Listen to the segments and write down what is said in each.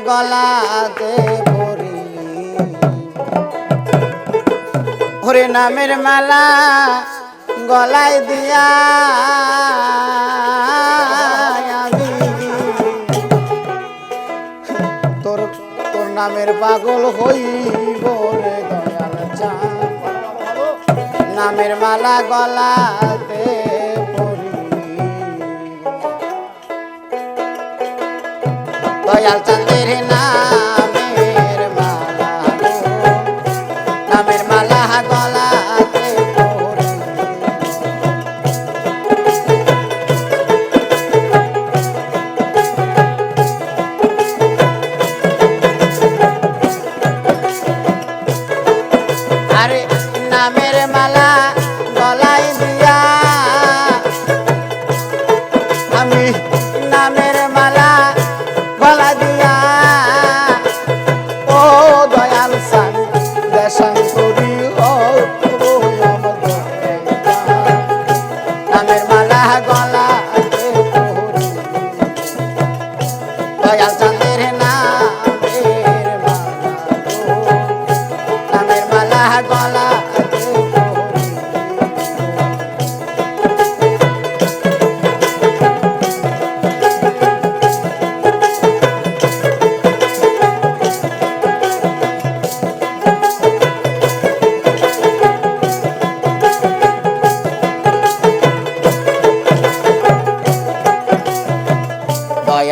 গলাতে করি হরে নামের মালা গলায় দিয়া তোর তোর নামের পাগল হই বলে দয়াল চা নামের মালা গলাতে দয়াল চন্দ্রের না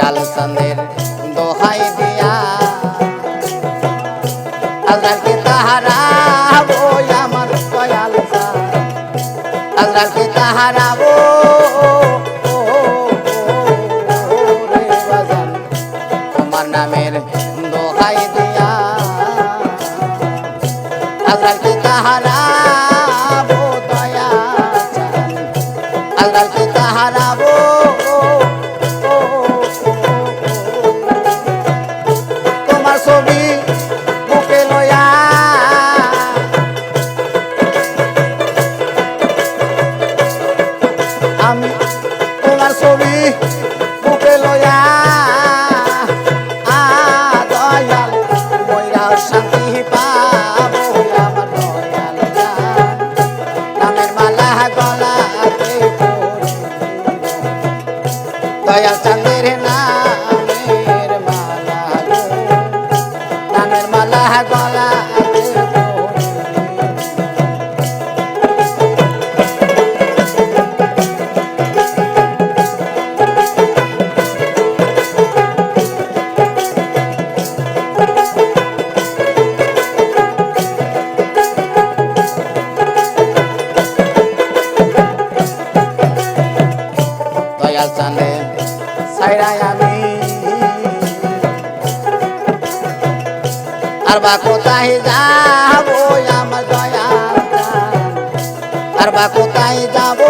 দয়াল চাঁদের দোহাই দিয়া আজরালকে তাহারা ওই আমার দয়াল আজরালকে তাহারা ও তোমার নামের দোহাই দিয়া দয়া চাঁদের না। আর বা কোথায় যাব আমার দয়া আর বা কোথায় যাব?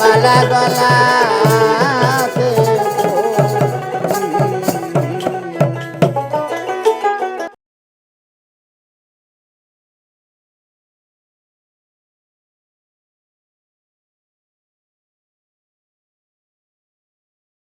মালা গলা।